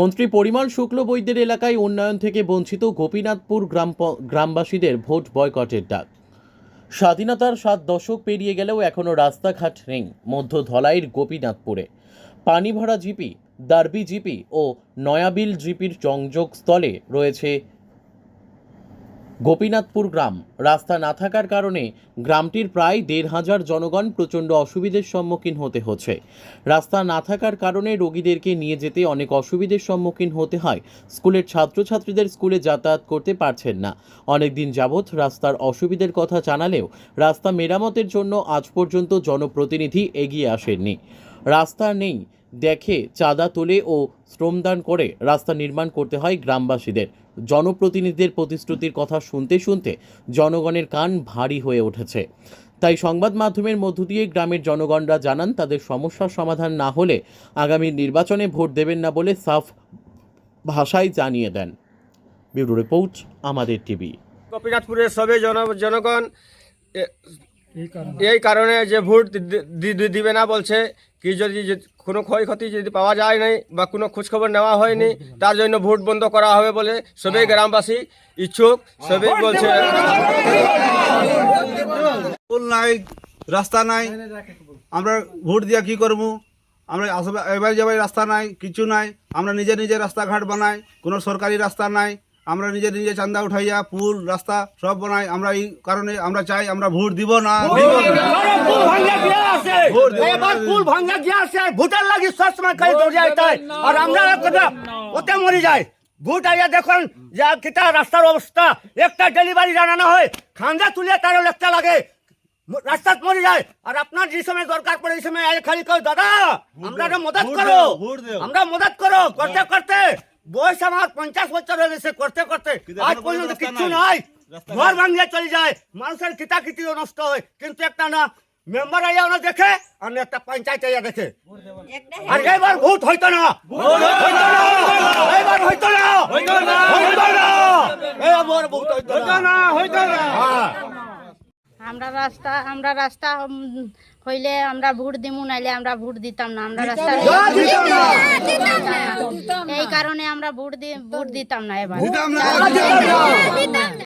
মন্ত্রী পরিমল শুক্লবৈদ্যের এলাকায় উন্নয়ন থেকে বঞ্চিত গোপীনাথপুর গ্রাম গ্রামবাসীদের ভোট বয়কটের ডাক। স্বাধীনতার সাত দশক পেরিয়ে গেলেও এখনও রাস্তাঘাট নেই, মধ্য ধলাইয়ের গোপীনাথপুরে। পানিভরা জিপি, দার্বি জিপি ও নয়াবিল জিপির সংযোগস্থলে রয়েছে গোপীনাথপুর গ্রাম। রাস্তা না থাকার কারণে গ্রামটির প্রায় দেড় হাজার জনগণ প্রচণ্ড অসুবিধের সম্মুখীন হতে হচ্ছে। রাস্তা না থাকার কারণে রোগীদেরকে নিয়ে যেতে অনেক অসুবিধের সম্মুখীন হতে হয়। স্কুলের ছাত্রছাত্রীদের স্কুলে যাতায়াত করতে পারছেন না। অনেক দিন যাবৎ রাস্তার অসুবিধের কথা জানালেও রাস্তা মেরামতের জন্য আজ পর্যন্ত জনপ্রতিনিধি এগিয়ে আসেননি। রাস্তা নেই, দেখে চাঁদা তোলে ও শ্রমদান করে রাস্তা নির্মাণ করতে হয় গ্রামবাসীদের। জনপ্রতিনিধিদের প্রতিশ্রুতির কথা শুনতে শুনতে জনগণের কান ভারী হয়ে উঠেছে। তাই সংবাদ মাধ্যমের মধ্য দিয়ে গ্রামের জনগণরা জানান, তাদের সমস্যার সমাধান না হলে আগামী নির্বাচনে ভোট দেবেন না বলে সাফ ভাষায় জানিয়ে দেন। ব্যুরো রিপোর্ট, আমাদের টিভি। গোপীনাথপুরের সবে জন, জনগণ এই কারণে যে ভোট দিবে না বলছে কি যদি কোনো ক্ষয়ক্ষতি যদি পাওয়া যায় নাই বা কোনো খোঁজখবর নেওয়া হয়নি তার জন্য ভোট বন্ধ করা হবে বলে সবাই গ্রামবাসী ইচ্ছুক সবাই বলছে। নাই রাস্তা নাই। আমরা ভোট দিয়া কি করব? আমরা আসবে এবার যাবার রাস্তা নাই কিছু নাই। আমরা নিজে নিজে রাস্তাঘাট বানাই। কোনো সরকারি রাস্তা নাই। আমরা নিজে নিজে চান্দা উঠাইয়া পুল রাস্তা সব বানাই। আমরা এই কারণে আমরা চাই আমরা ভোট দিব না। পুল ভাঙ্গা গিয়া আছে। ভোটার লাগি সবসময় খালি দৌড়ে যাইতে আর আমরা ওতে মরি যায় ভোট আইয়া দেখুন যে কিতা রাস্তার অবস্থা। একটা ডেলিভারি জানানো হয়। খান্দা তুলে তার লেখতে লাগে। রাস্তাত মরে যায়। আর আপনার যে সময় দরকার পড়ে এই সময় খালি কই দাদা আমরা একটা মদত করো। ভোট আমরা মদত করো করতে করতে। বয়স আমার পঞ্চাশ বছর হয়ে গেছে করতে করতে। আজ পর্যন্ত কিচ্ছু নাই। ঘর। ভাঙিয়ে চলে যায়। মানুষের কিতা কিতিও নষ্ট হয়। কিন্তু একটা না মেম্বার আইয়া ওনা দেখে আর একটা পঞ্চায়েত আইয়া দেখে। আর এবার ভোট হইতো না। এবার হইতো না। হইতো না। হইতো না। এবার ভোট হইতো না। হইতো না। হ্যাঁ। আমরা রাস্তা আমরা রাস্তা উম, হইলে আমরা ভোট দিমু নাইলে আমরা ভোট দিতাম না। আমরা রাস্তা দিতাম না। এই কারণে আমরা ভোট দিয়ে ভোট দিতাম না এবার।